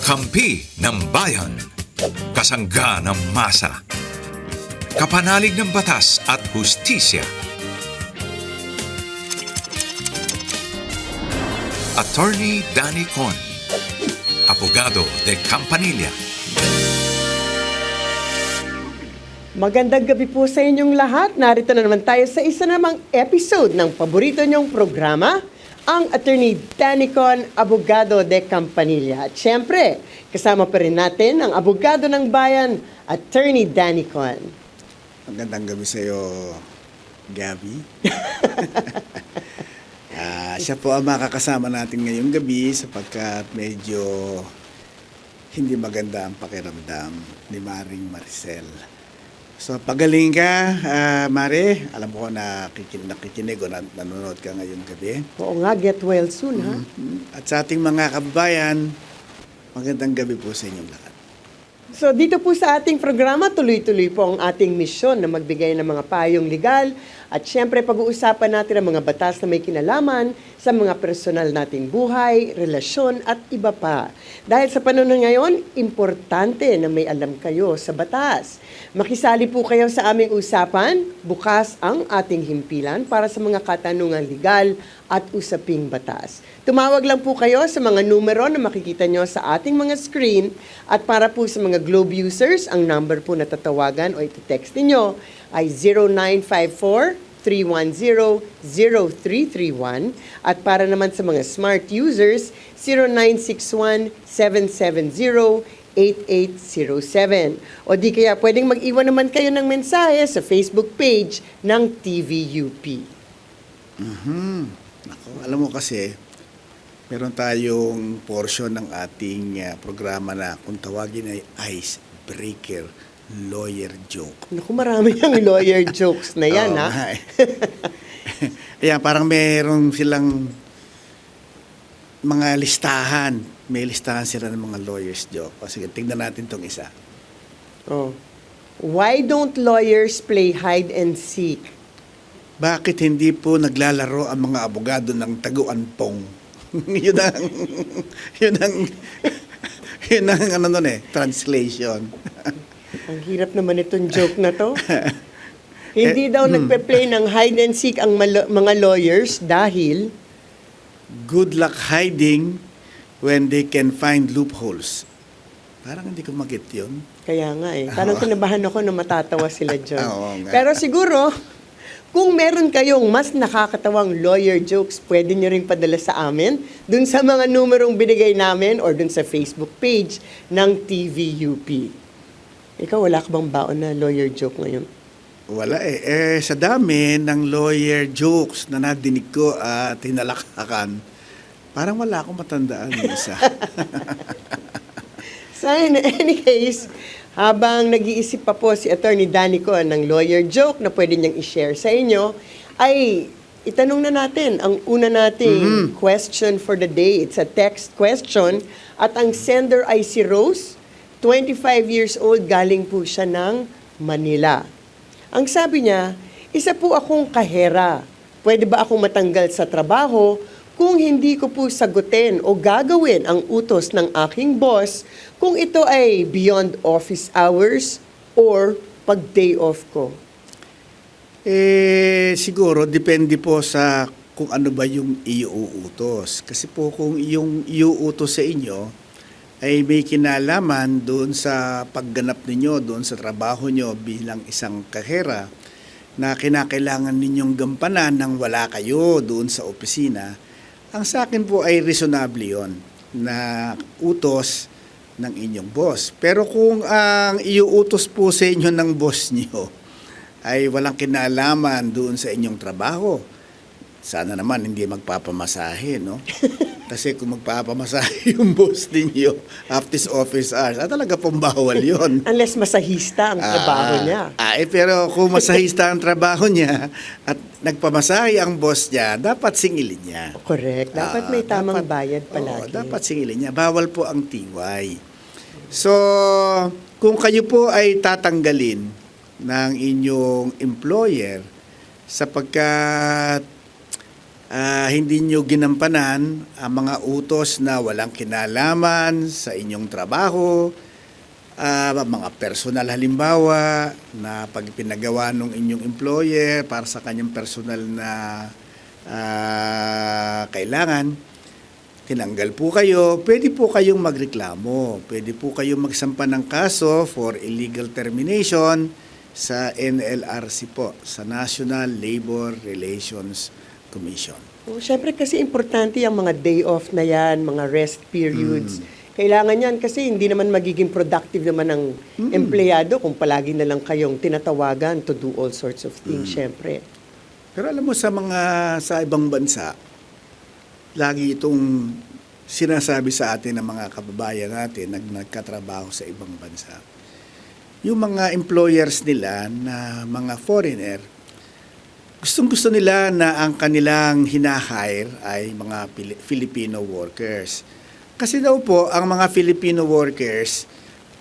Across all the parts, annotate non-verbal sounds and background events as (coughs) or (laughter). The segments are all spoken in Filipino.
Kakampi ng bayan. Kasangga ng masa. Kapanalig ng batas at hustisya. Attorney Danny Con. Abogado de Campanilla. Magandang gabi po sa inyong lahat. Narito na naman tayo sa isa namang episode ng paborito niyong programa, ang Attorney Danicon Abogado de Campanilla. At syempre, kasama pa rin natin ang Abogado ng Bayan, Attorney Danicon. Magandang gabi sa iyo, Gabi. (laughs) Ah, siya po ang makakasama natin ngayong gabi sapagkat medyo hindi maganda ang pakiramdam ni Maring Maricel. So pagaling ka, ah, Mare. Alam ko na kikin nakikinig o nan- nanonood ka ngayong gabi. Oo nga, get well soon, ha? At sa ating mga kababayan, magandang gabi po sa inyong lahat. So dito po sa ating programa, tuloy-tuloy po ang ating misyon na magbigay ng mga payong legal at syempre pag-uusapan natin ang mga batas na may kinalaman sa mga personal nating buhay, relasyon at iba pa. Dahil sa panahon ngayon, importante na may alam kayo sa batas. Makisali po kayo sa aming usapan, bukas ang ating himpilan para sa mga katanungan legal at usaping batas. Tumawag lang po kayo sa mga numero na makikita nyo sa ating mga screen. At para po sa mga Globe users, ang number po na tatawagan o iti-text ninyo ay 0954-310-0331 at para naman sa mga smart users, 0961-770-8807. O di kaya pwedeng mag-iwan naman kayo ng mensahe sa Facebook page ng TVUP. Ako, alam mo kasi, meron tayong portion ng ating ah, programa na kung tawagin ay icebreaker lawyer joke. Naku, marami yung lawyer (laughs) jokes na yan, Oo ha? eh. (laughs) Ayan, parang meron silang mga listahan. May listahan sila ng mga lawyers joke. O sige, tignan natin tong isa. Oh. Why don't lawyers play hide and seek? Bakit hindi po naglalaro ang mga abogado ng taguan-pong? (laughs) yun ang, yun ang, (laughs) yun ang ano nun eh, translation. (laughs) Ang hirap naman itong joke na to. Hindi daw nagpe-play ng hide and seek ang mga lawyers dahil Good luck hiding when they can find loopholes. Parang hindi ko magit yun. kaya nga eh. Parang (laughs) kinabahan ako na matatawa sila dyan. (laughs) Oo nga. Pero siguro, kung meron kayong mas nakakatawang lawyer jokes, pwede nyo rin padala sa amin dun sa mga numerong binigay namin or dun sa Facebook page ng TVUP. Ikaw, wala ka bang baon na lawyer joke ngayon? Wala eh. Eh, sa dami ng lawyer jokes na nadinig ko at tinalakakan, parang wala akong matandaan yung isa. (laughs) So in any case, habang nag-iisip pa po si Attorney Danico ng lawyer joke na pwede niyang i-share sa inyo, ay itanong na natin ang una nating question for the day. It's a text question at ang sender ay si Rose, 25 years old, galing po siya ng Manila. Ang sabi niya, isa po akong kahera. Pwede ba akong matanggal sa trabaho kung hindi ko po sagutin o gagawin ang utos ng aking boss kung ito ay beyond office hours or pag day off ko? eh, siguro, depende po sa kung ano ba yung iuutos. Kasi po kung yung iuutos sa inyo ay may kinalaman doon sa pagganap ninyo, doon sa trabaho nyo bilang isang kahera na kinakailangan ninyong gampanan nang wala kayo doon sa opisina, ang sa akin po ay reasonable yon na utos ng inyong boss. Pero kung ang iuutos po sa inyo ng boss niyo ay walang kinalaman doon sa inyong trabaho, sana naman hindi magpapamasahe, no? (laughs) Kasi kung magpapamasahe (laughs) yung boss ninyo after office hours, ah, talaga pong bawal yun. (laughs) Unless masahista ang trabaho Ah, niya. Ah, eh, pero kung masahista ang trabaho niya at nagpamasahe ang boss niya, dapat singilin niya. Correct. Dapat Ah, may tamang dapat- bayad palagi. dapat singilin niya. Bawal po ang tiwai. So, kung kayo po ay tatanggalin ng inyong employer sapagkat ah, hindi nyo ginampanan ang mga utos na walang kinalaman sa inyong trabaho, ah, mga personal halimbawa na pag pinagawa ng inyong employer para sa kanyang personal na ah, kailangan, tinanggal po kayo, pwede po kayong magreklamo. Pwede po kayong magsampa ng kaso for illegal termination sa NLRC po, sa National Labor Relations Commission. Oh, Siyempre kasi importante yung mga day off na yan, mga rest periods. Kailangan yan kasi hindi naman magiging productive naman ng empleyado kung palagi na lang kayong tinatawagan to do all sorts of things, syempre. Pero alam mo sa mga sa ibang bansa, lagi itong sinasabi sa atin ng mga kababayan natin nag nagkatrabaho sa ibang bansa. Yung mga employers nila na mga foreigner, gustong gusto nila na ang kanilang hinahire ay mga Filipino workers. Kasi daw po, ang mga Filipino workers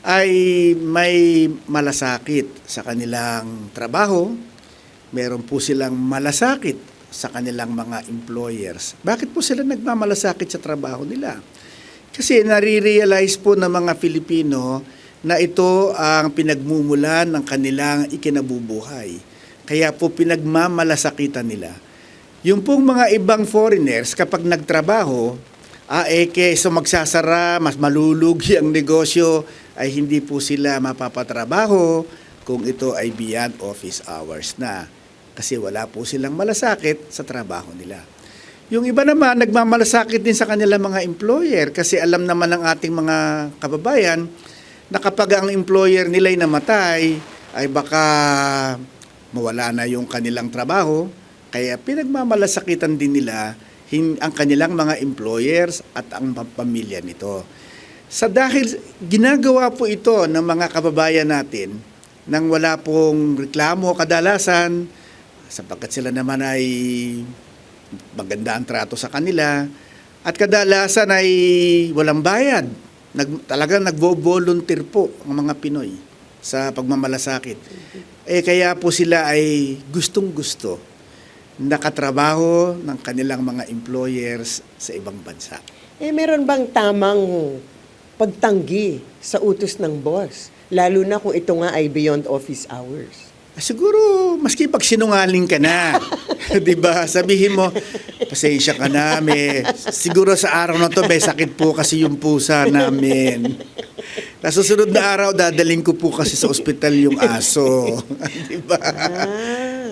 ay may malasakit sa kanilang trabaho, meron po silang malasakit sa kanilang mga employers. Bakit po sila nagmamalasakit sa trabaho nila? Kasi nare-realize po ng mga Filipino na ito ang pinagmumulan ng kanilang ikinabubuhay. Kaya po pinagmamalasakitan nila. Yung pong mga ibang foreigners, kapag nagtrabaho, ah, eh, kaysa magsasara, mas malulugi ang negosyo, ay hindi po sila mapapatrabaho kung ito ay beyond office hours na. Kasi wala po silang malasakit sa trabaho nila. Yung iba naman, nagmamalasakit din sa kanilang mga employer kasi alam naman ng ating mga kababayan na kapag ang employer nila'y namatay, ay baka mawala na yung kanilang trabaho. Kaya pinagmamalasakitan din nila ang kanilang mga employers at ang pa- pamilya nito. Sa dahil ginagawa po ito ng mga kababayan natin nang wala pong reklamo kadalasan sapagkat sila naman ay maganda ang trato sa kanila at kadalasan ay walang bayad. Nag, talagang nagvo-volunteer po ang mga Pinoy sa pagmamalasakit. Eh kaya po sila ay gustong-gusto nakatrabaho ng kanilang mga employers sa ibang bansa. Eh, meron bang tamang pagtanggi sa utos ng boss? Lalo na kung ito nga ay beyond office hours. Siguro, maski pag sinungaling ka na, (laughs) di ba? Sabihin mo, pasensya ka na, may, siguro sa araw na to, may sakit po kasi yung pusa namin. Sa susunod na araw, dadaling ko po kasi sa ospital yung aso. (laughs) di ba? Ah.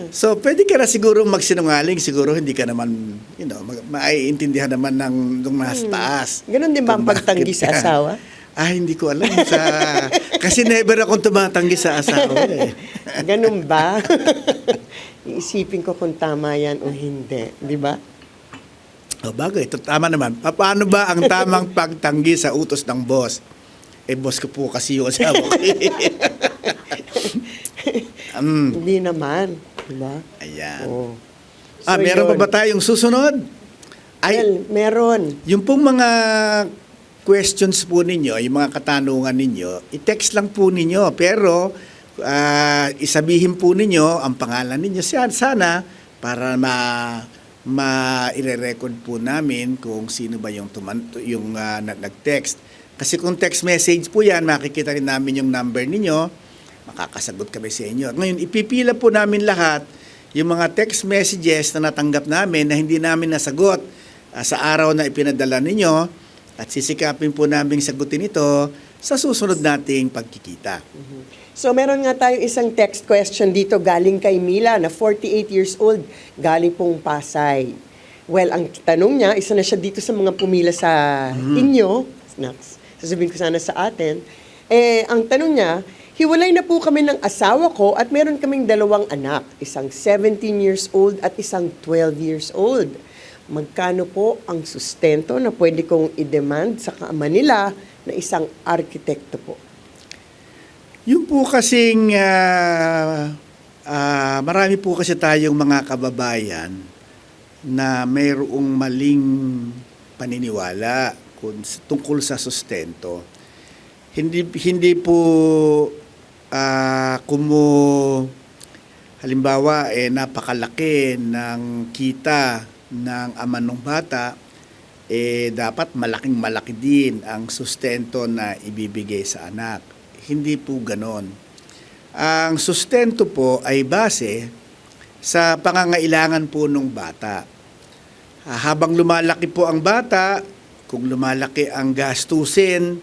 So, pwede ka na siguro magsinungaling, siguro hindi ka naman, you know, maiintindihan naman ng nung nasa taas. Ganon din ba ang pagtanggi sa asawa? Ah, hindi ko alam. Sa, kasi never akong tumatanggi sa asawa eh. Ganun ba? (laughs) Iisipin ko kung tama yan o hindi. Di ba? O bagay, ito tama naman. Pa- Paano ba ang tamang pagtanggi sa utos ng boss? Eh, boss ko po kasi yung asawa ko. um, (laughs) Hindi naman. Di ba? ayan. Oo. ah, So, meron pa yun. ba tayong susunod? Ay, Well, meron. yung pong mga questions po ninyo, yung mga katanungan ninyo, i-text lang po ninyo. Pero, ah, isabihin po ninyo ang pangalan ninyo. Sana, para ma ma ire-record po namin kung sino ba yung tuman, yung nag- nag-text. Kasi kung text message po yan, makikita rin namin yung number ninyo, makakasagot kami sa inyo. Ngayon, ipipila po namin lahat yung mga text messages na natanggap namin na hindi namin nasagot ah, sa araw na ipinadala ninyo at sisikapin po namin sagutin ito sa susunod nating pagkikita. So meron nga tayong isang text question dito galing kay Mila na 48 years old, galing pong Pasay. Well, ang tanong niya, isa na siya dito sa mga pumila sa inyo, Snacks, sasabihin ko sana sa atin, eh, ang tanong niya, hiwalay na po kami ng asawa ko at meron kaming dalawang anak, isang 17 years old at isang 12 years old. Magkano po ang sustento na pwede kong i-demand sa kaama nila na isang arkitekto po? Yung po kasing ah, ah, marami po kasi tayong mga kababayan na mayroong maling paniniwala kung, tungkol sa sustento. Hindi hindi po ah, kumo halimbawa eh napakalaki ng kita ng ama ng bata, eh dapat malaking malaki din ang sustento na ibibigay sa anak. Hindi po ganon. Ang sustento po ay base sa pangangailangan po ng bata. Habang lumalaki po ang bata, kung lumalaki ang gastusin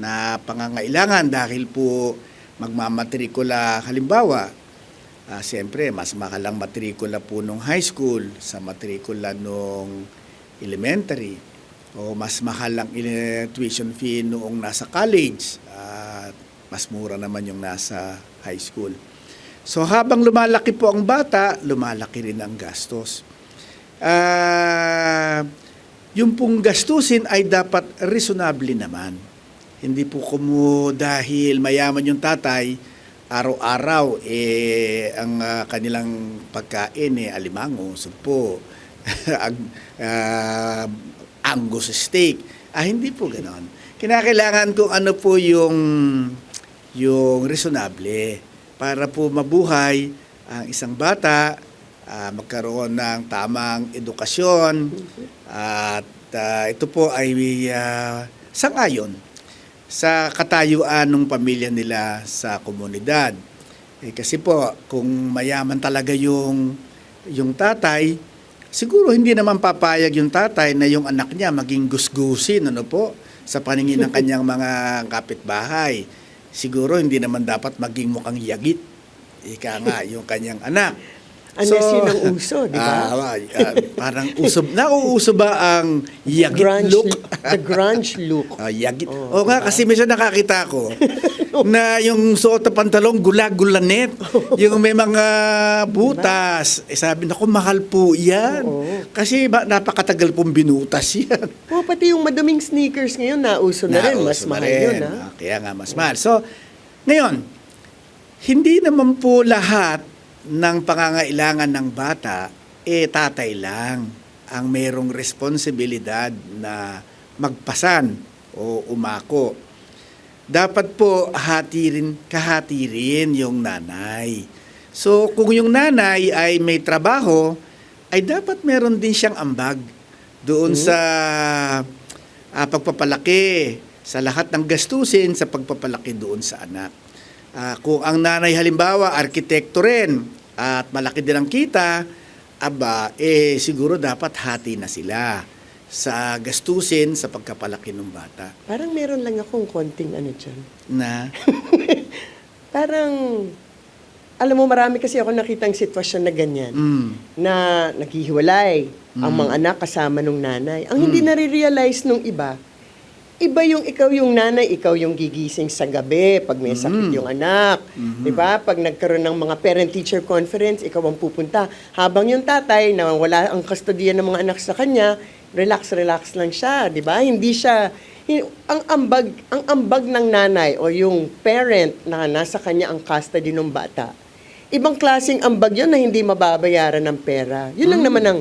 na pangangailangan dahil po magmamatrikula halimbawa, ah, siyempre mas mahal ang matrikula po nung high school sa matrikula nung elementary o mas mahal ang tuition fee noong nasa college at mas mura naman yung nasa high school. So habang lumalaki po ang bata, lumalaki rin ang gastos. Ah, yung pong gastusin ay dapat reasonable naman. Hindi po kumo dahil mayaman yung tatay, araw-araw eh ang ah, kanilang pagkain eh alimango, sugpo, (laughs) ag- ah, angus steak. Ah, hindi po ganon. Kinakailangan kung ano po yung yung reasonable para po mabuhay ang isang bata, ah, magkaroon ng tamang edukasyon at ah, ito po ay ah, sangayon sa katayuan ng pamilya nila sa komunidad. Eh, kasi po, kung mayaman talaga yung, yung tatay, siguro hindi naman papayag yung tatay na yung anak niya maging gusgusin ano po, sa paningin ng kanyang mga kapitbahay. Siguro hindi naman dapat maging mukhang yagit. Ika nga, yung kanyang anak. Unless yun ang uso, (laughs) di ba? Ah, ah, parang usob. Nauuso ba ang yagit grunge, look? the grunge look. Ah, yagit. Oo, Oo nga, kasi minsan nakakita ko (laughs) na yung suot na pantalong gulag-gulanet. (laughs) yung may mga butas. Eh, sabi, naku, mahal po yan. Oo. Kasi ba, napakatagal pong binutas yan. Oh, pati yung madaming sneakers ngayon, nauso na rin. Mas na mahal rin. yun, ha? Kaya nga, mas mahal. So, ngayon, hindi naman po lahat ng pangangailangan ng bata, eh tatay lang ang mayroong responsibilidad na magpasan o umako. Dapat po hati rin, kahati rin yung nanay. So, kung yung nanay ay may trabaho, ay dapat meron din siyang ambag doon sa ah, pagpapalaki, sa lahat ng gastusin sa pagpapalaki doon sa anak. Ah, kung ang nanay halimbawa, arkitekto rin, at malaki din ang kita, aba, eh siguro dapat hati na sila sa gastusin sa pagkapalaki ng bata. Parang meron lang akong konting ano dyan. Na, (laughs) Parang, alam mo, marami kasi ako nakitang sitwasyon na ganyan. mm, na naghihiwalay ang Mm. mga anak kasama nung nanay. Ang hindi nare-realize nung iba, iba yung ikaw yung nanay, ikaw yung gigising sa gabi pag may sakit Mm. yung anak. Mhm. 'Di ba? Pag nagkaroon ng mga parent-teacher conference, ikaw ang pupunta. Habang yung tatay na wala ang kustodiya ng mga anak sa kanya, relax relax lang siya, 'di ba? Hindi siya ang ambag ang ambag ng nanay o yung parent na nasa kanya ang custody ng bata. Ibang klaseng ambag yun na hindi mababayaran ng pera. Yun lang naman ang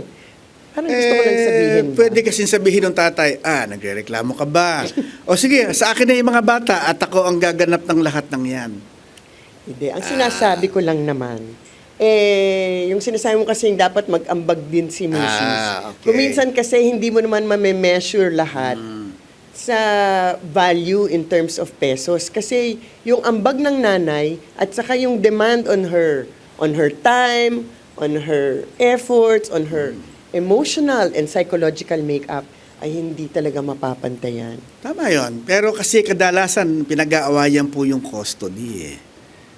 parang gusto ko lang sabihin. ba? Eh, pwede kasi sabihin ng tatay, ah, nagrereklamo ka ba? o sige, sa akin na yung mga bata at ako ang gaganap ng lahat ng yan. Hindi. Ang sinasabi ko lang naman, eh, yung sinasabi mo kasi dapat mag-ambag din si Mrs. Ah, okay. Kung minsan kasi hindi mo naman mame-measure lahat Hmm. sa value in terms of pesos. Kasi yung ambag ng nanay at saka yung demand on her, on her time, on her efforts, on her emotional and psychological makeup ay hindi talaga mapapantayan. Tama yon. Pero kasi kadalasan pinag-aawayan po yung custody eh.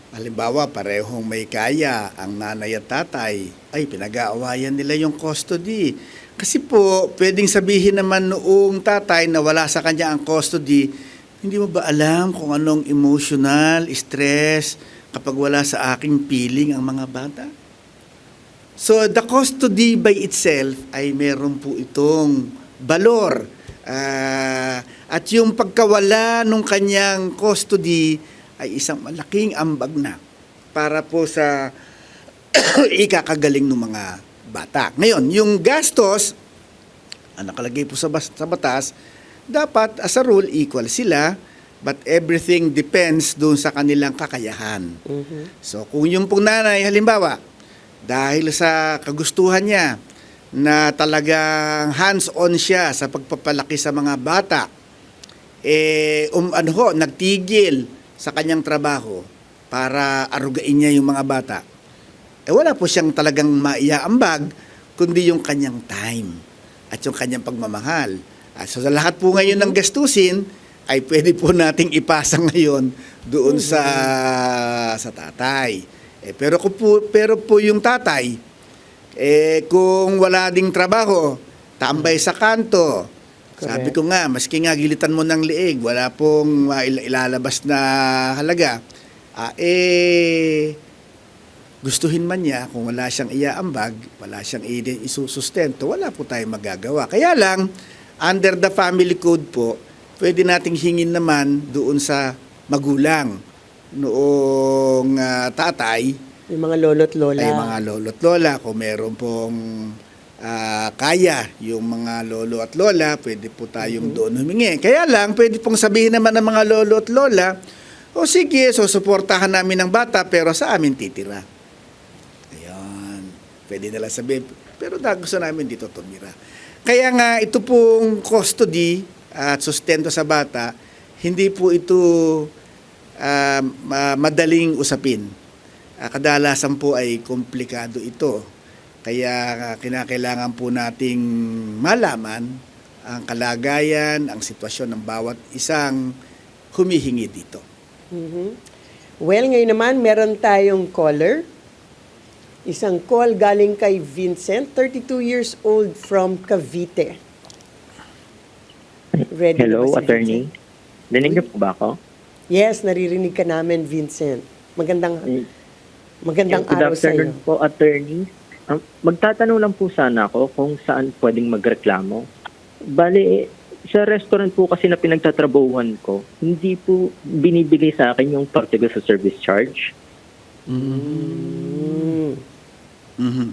Halimbawa, parehong may kaya ang nanay at tatay, ay pinag-aawayan nila yung custody. Kasi po, pwedeng sabihin naman noong tatay na wala sa kanya ang custody, hindi mo ba alam kung anong emotional, stress, kapag wala sa aking piling ang mga bata? So the custody by itself ay meron po itong balor. Ah, at yung pagkawala ng kanyang custody ay isang malaking ambag na para po sa (coughs) ikakagaling ng mga bata. Ngayon, yung gastos, ang nakalagay po sa, bas- sa batas, dapat as a rule equal sila but everything depends doon sa kanilang kakayahan. So kung yung pong nanay, halimbawa, dahil sa kagustuhan niya na talagang hands-on siya sa pagpapalaki sa mga bata, eh, um, ano ho, nagtigil sa kanyang trabaho para arugain niya yung mga bata, eh wala po siyang talagang maiaambag, kundi yung kanyang time at yung kanyang pagmamahal. At so sa lahat po ngayon ng gastusin, ay pwede po nating ipasa ngayon doon sa sa tatay. Eh, pero ko po pero po yung tatay eh kung wala ding trabaho, tambay sa kanto. Sabi ko nga, maski nga gilitan mo ng liig, wala pong ilalabas na halaga. Ah, eh gustuhin man niya kung wala siyang iaambag, wala siyang isusustento, wala po tayong magagawa. Kaya lang, under the family code po, pwede nating hingin naman doon sa magulang noong ah, tatay, Yung mga lolo't lola. ay mga lolo't lola, kung meron pong ah, kaya yung mga lolo at lola, pwede po tayong doon humingi. Kaya lang, pwede pong sabihin naman ng mga lolo at lola, o sige, so suportahan namin ng bata, pero sa amin titira. Ayan. Pwede nila sabihin, pero gusto namin dito tumira. Kaya nga, ito pong custody at sustento sa bata, hindi po ito ma- madaling usapin. Ah, kadalasan po ay komplikado ito. Kaya ah, kinakailangan po nating malaman ang kalagayan, ang sitwasyon ng bawat isang humihingi dito. Mhm. Well, ngayon naman, meron tayong caller. Isang call galing kay Vincent, 32 years old from Cavite. Ready Hello, attorney. Dinig niyo po ba ako? Yes, naririnig ka namin, Vincent. Magandang magandang Good araw sa iyo. po, attorney. Um, magtatanong lang po sana ako kung saan pwedeng magreklamo. Bali, sa restaurant po kasi na pinagtatrabahuhan ko, hindi po binibigay sa akin yung particular sa service charge. Mm. Mhm.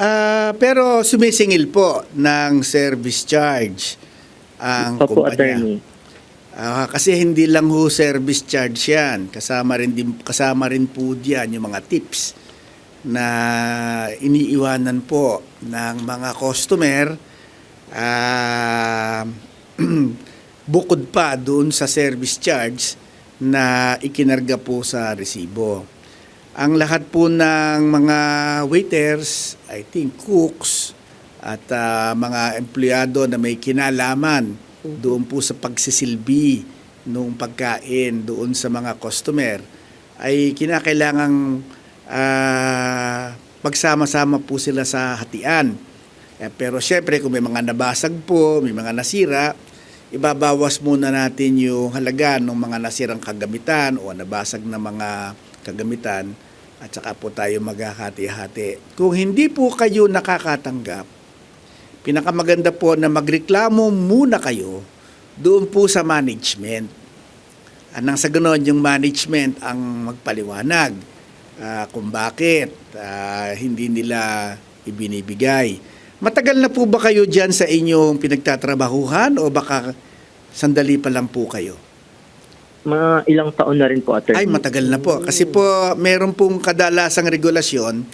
Ah, pero sumisingil po ng service charge ang Opo, kumpanya. attorney. Ah, kasi hindi lang ho service charge 'yan. Kasama rin din kasama rin po diyan yung mga tips na iniiwanan po ng mga customer ah, (clears throat) bukod pa doon sa service charge na ikinarga po sa resibo. Ang lahat po ng mga waiters, I think cooks at ah, mga empleyado na may kinalaman doon po sa pagsisilbi nung pagkain doon sa mga customer ay kinakailangang ah, pagsama-sama po sila sa hatian. Eh, pero syempre kung may mga nabasag po, may mga nasira, ibabawas muna natin yung halaga ng mga nasirang kagamitan o nabasag na mga kagamitan at saka po tayo maghahati-hati. Kung hindi po kayo nakakatanggap, pinakamaganda po na magreklamo muna kayo doon po sa management. Anang sa ganoon, yung management ang magpaliwanag ah, kung bakit ah, hindi nila ibinibigay. Matagal na po ba kayo dyan sa inyong pinagtatrabahuhan o baka sandali pa lang po kayo? Mga ilang taon na rin po, attorney. Ay, matagal na po. Kasi po, meron pong kadalasang regulasyon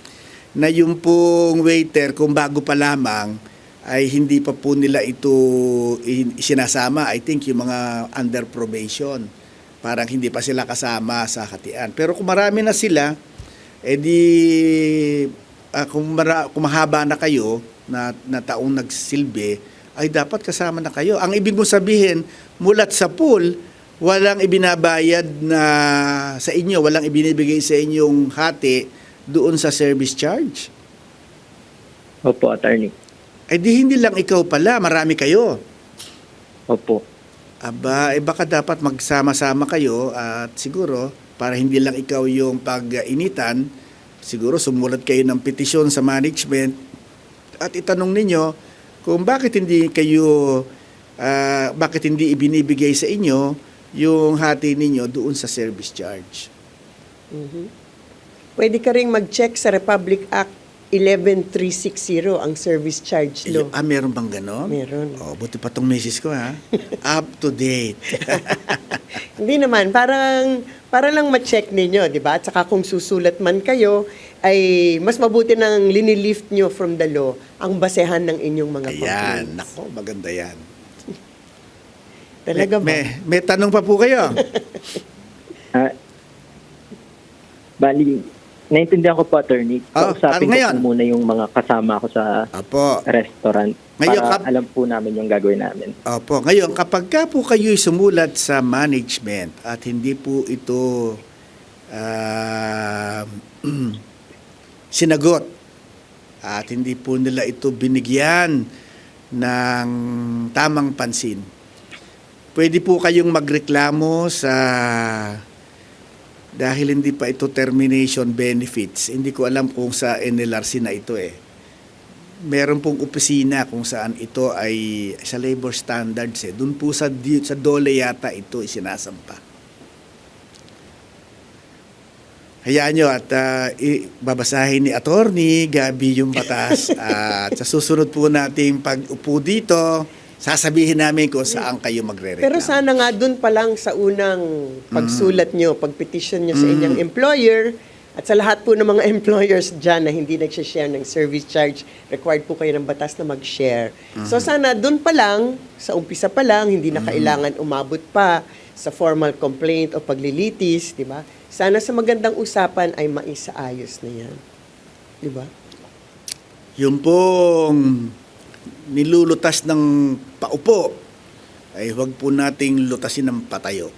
na yung pong waiter, kung bago pa lamang, ay hindi pa po nila ito in- isinasama. I think yung mga under probation. Parang hindi pa sila kasama sa hatian. Pero kung marami na sila, edi ah, kung, mara, kung mahaba na kayo na, na taong nagsilbi, ay dapat kasama na kayo. Ang ibig mong sabihin, mulat sa pool, walang ibinabayad na sa inyo, walang ibinibigay sa inyong hati doon sa service charge. Opo, attorney. Ay di hindi lang ikaw pala, marami kayo. Opo. Aba, eh baka dapat magsama-sama kayo at siguro para hindi lang ikaw yung pag-initan, siguro sumulat kayo ng petisyon sa management at itanong ninyo kung bakit hindi kayo ah, bakit hindi ibinibigay sa inyo yung hati ninyo doon sa service charge. Pwede ka ring mag-check sa Republic Act 11360 ang service charge law. Ah, meron bang gano'n? Meron. Oh, buti pa tong misis ko ha. (laughs) Up to date. (laughs) Hindi naman, parang para lang ma-check ninyo, 'di ba? At saka kung susulat man kayo, ay mas mabuti nang linilift nyo from the law ang basehan ng inyong mga Ayan, complaints. nako, maganda yan. (laughs) Talaga ba? may, may tanong pa po kayo? Ah, bali, naintindihan ko po, attorney. Ah, Kausapin ano ngayon? ko po muna yung mga kasama ko sa Apo. restaurant Ngayon, para kap- alam po namin yung gagawin namin. Opo. Ngayon, kapag ka po kayo sumulat sa management at hindi po ito ah, (clears throat) sinagot at hindi po nila ito binigyan ng tamang pansin, pwede po kayong magreklamo sa dahil hindi pa ito termination benefits. Hindi ko alam kung sa NLRC na ito eh meron pong opisina kung saan ito ay sa labor standards eh. Doon po sa, sa dole yata ito isinasampa. Hayaan nyo at i- babasahin ni attorney Gabi yung batas (laughs) at sa susunod po nating pag-upo dito, sasabihin namin kung saan kayo magre-reklamo. Pero sana nga dun pa lang sa unang pagsulat Mm. nyo, pagpetition nyo sa inyong employer, at sa lahat po ng mga (laughs) employers dyan na hindi nagsishare ng service charge, required po kayo ng batas na mag-share. So sana dun pa lang, sa umpisa pa lang, hindi na kailangan umabot pa sa formal complaint o paglilitis, di ba? Sana sa magandang usapan ay maisaayos na yan. Di ba? Yung pong nilulutas ng paupo ay huwag po nating lutasin ng patayo.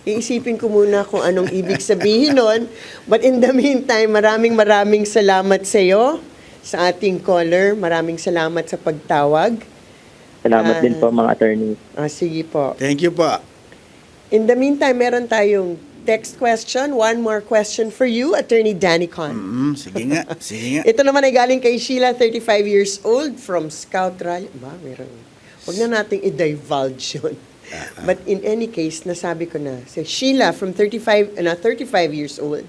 Iisipin ko muna kung anong ibig sabihin nun. But in the meantime, maraming maraming salamat sa iyo, sa ating caller. Maraming salamat sa pagtawag. Salamat Ah. din po mga attorney. Ah, sige po. Thank you po. In the meantime, meron tayong text question. One more question for you, Attorney Danny Con. Mm, sige nga, (laughs) sige nga. Ito naman ay galing kay Sheila, 35 years old, from Scout Rally. Ba, meron. Huwag na nating i-divulge yun. But in any case, nasabi ko na, si Sheila from 35, na 35 years old,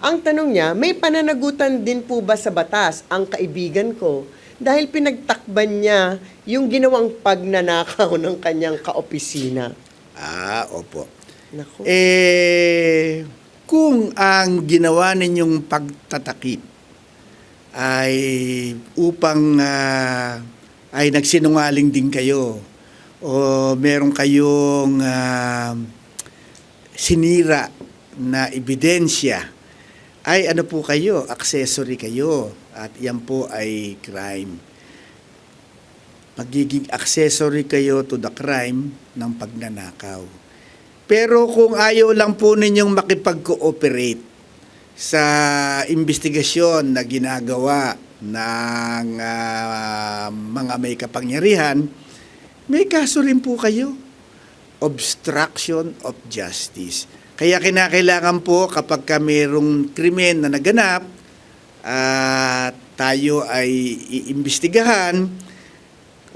ang tanong niya, may pananagutan din po ba sa batas ang kaibigan ko dahil pinagtakban niya yung ginawang pagnanakaw (laughs) ng kanyang kaopisina? Ah, opo. Naku. Eh, kung ang ginawa ninyong pagtatakip ay upang ah, ay nagsinungaling din kayo o meron kayong ah, sinira na ebidensya ay ano po kayo, accessory kayo at yan po ay crime. Magiging accessory kayo to the crime ng pagnanakaw. Pero kung ayaw lang po ninyong makipag-cooperate sa investigasyon na ginagawa ng ah, mga may kapangyarihan, may kaso rin po kayo. Obstruction of justice. Kaya kinakailangan po kapag ka mayroong krimen na naganap, at tayo ay iimbestigahan,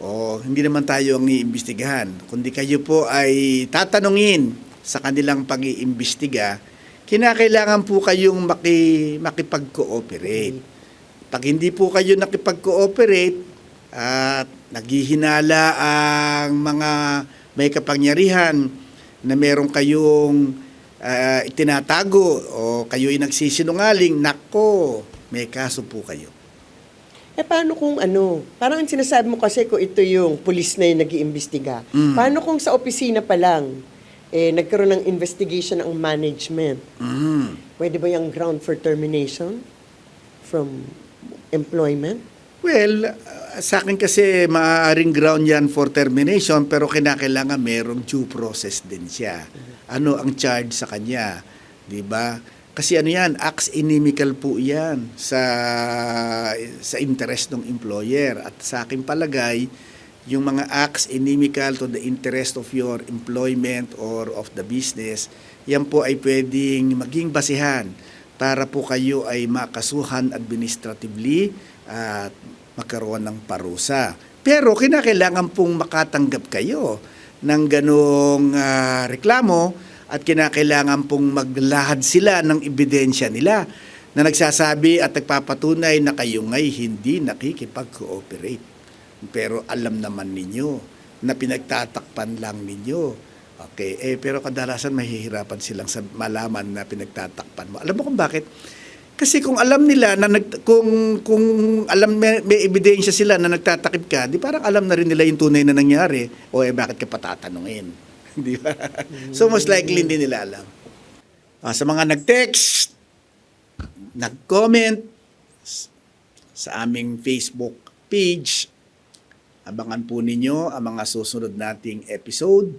o hindi naman tayo ang iimbestigahan, kundi kayo po ay tatanungin sa kanilang pag-iimbestiga, kinakailangan po kayong maki, makipag-cooperate. Pag hindi po kayo nakipag-cooperate at naghihinala ang mga may kapangyarihan na meron kayong ah, itinatago o kayo ay nagsisinungaling, nako, may kaso po kayo. Eh paano kung ano, parang ang sinasabi mo kasi kung ito yung pulis na yung nag-iimbestiga. Mm. Paano kung sa opisina pa lang, eh, nagkaroon ng investigation ang management? Mm. Pwede ba yung ground for termination from employment? Well, uh, sa akin kasi maaaring ground yan for termination pero kinakailangan merong due process din siya. Ano ang charge sa kanya? 'Di ba? Kasi ano yan, acts inimical po yan sa, sa interest ng employer. At sa akin palagay, yung mga acts inimical to the interest of your employment or of the business, yan po ay pwedeng maging basihan para po kayo ay makasuhan administratively at magkaroon ng parusa. Pero kinakailangan pong makatanggap kayo ng ganong ah, reklamo at kinakailangan pong maglahad sila ng ebidensya nila na nagsasabi at nagpapatunay na kayo ngay hindi nakikipag-cooperate. Pero alam naman ninyo na pinagtatakpan lang ninyo. Okay, eh, pero kadalasan mahihirapan silang sa malaman na pinagtatakpan mo. Alam mo kung bakit? Kasi kung alam nila na nag, kung kung alam may, may ebidensya sila na nagtatakip ka, di parang alam na rin nila yung tunay na nangyari o eh bakit ka patatanungin? (laughs) di ba? So most likely hindi nila alam. Ah, sa mga nag-text, nag-comment sa aming Facebook page, abangan po ninyo ang mga susunod nating episode.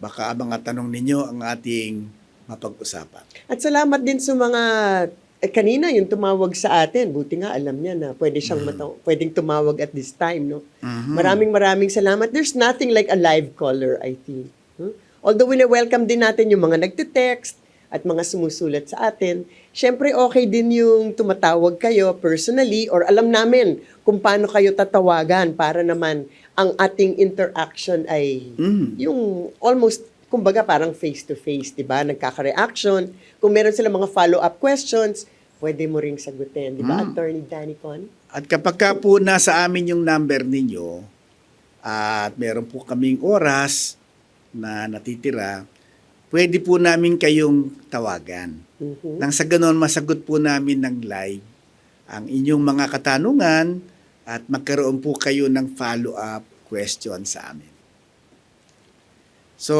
Baka abangan tanong ninyo ang ating mapag-usapan. At salamat din sa mga eh, kanina yung tumawag sa atin. Buti nga alam niya na pwede siyang mata- pwedeng tumawag at this time, no? Maraming maraming salamat. There's nothing like a live caller, I think. Hmm? Although wina-welcome din natin yung mga nagte-text at mga sumusulat sa atin. Siyempre, okay din yung tumatawag kayo personally or alam namin kung paano kayo tatawagan para naman ang ating interaction ay yung almost kumbaga parang face-to-face, di ba? Nagkaka-reaction. Kung meron sila mga follow-up questions, pwede mo ring sagutin, di ba, Attorney Danicon? At kapag ka po nasa amin yung number ninyo at meron po kaming oras na natitira, pwede po namin kayong tawagan. Mhm. Nang sa ganon, masagot po namin ng live ang inyong mga katanungan at magkaroon po kayo ng follow-up question sa amin. So,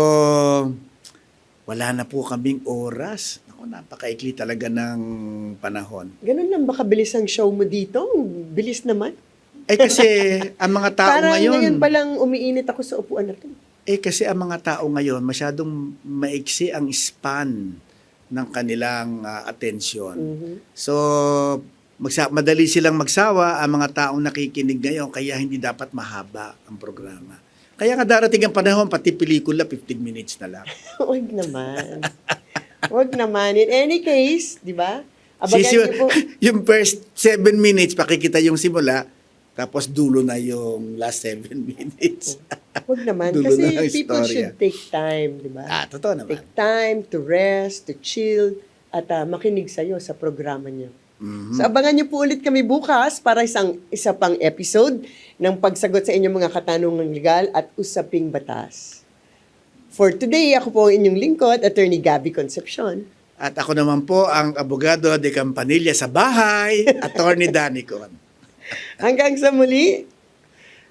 wala na po kaming oras. Ako, napakaikli talaga ng panahon. Ganun lang ba kabilis ang show mo dito? Bilis naman. Eh kasi ang mga tao (laughs) Parang ngayon, ngayon palang umiinit ako sa upuan na to. Eh kasi ang mga tao ngayon masyadong maiksi ang span ng kanilang ah, atensyon. Mhm. So magsa- madali silang magsawa ang mga taong nakikinig ngayon kaya hindi dapat mahaba ang programa. Kaya nga darating ang panahon pati pelikula 15 minutes na lang. (laughs) Huwag naman. Huwag naman. In any case, di ba? Abagan Sisi- niyo po. (laughs) yung first 7 minutes pakikita yung simula tapos dulo na yung last 7 (laughs) minutes. Huwag naman. Dulo Kasi na people istorya. should take time, di ba? ah, totoo naman. Take time to rest, to chill, at ah, makinig sa'yo sa programa niyo. Mhm. So abangan niyo po ulit kami bukas para isang isa pang episode ng pagsagot sa inyong mga katanungang legal at usaping batas. For today, ako po ang inyong lingkod, Attorney Gabby Concepcion. At ako naman po ang abogado de Campanilla sa bahay, Attorney Danicon. Hanggang sa muli,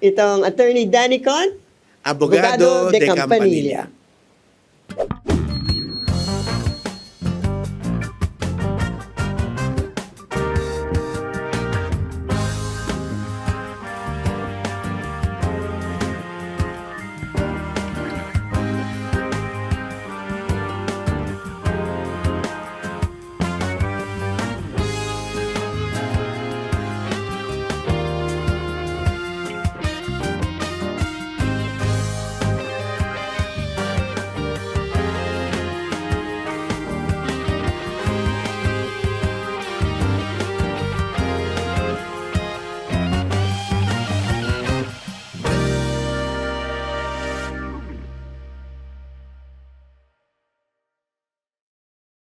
itong Attorney Danicon, Abogado, Abogado de de Campanilla. Campanilla.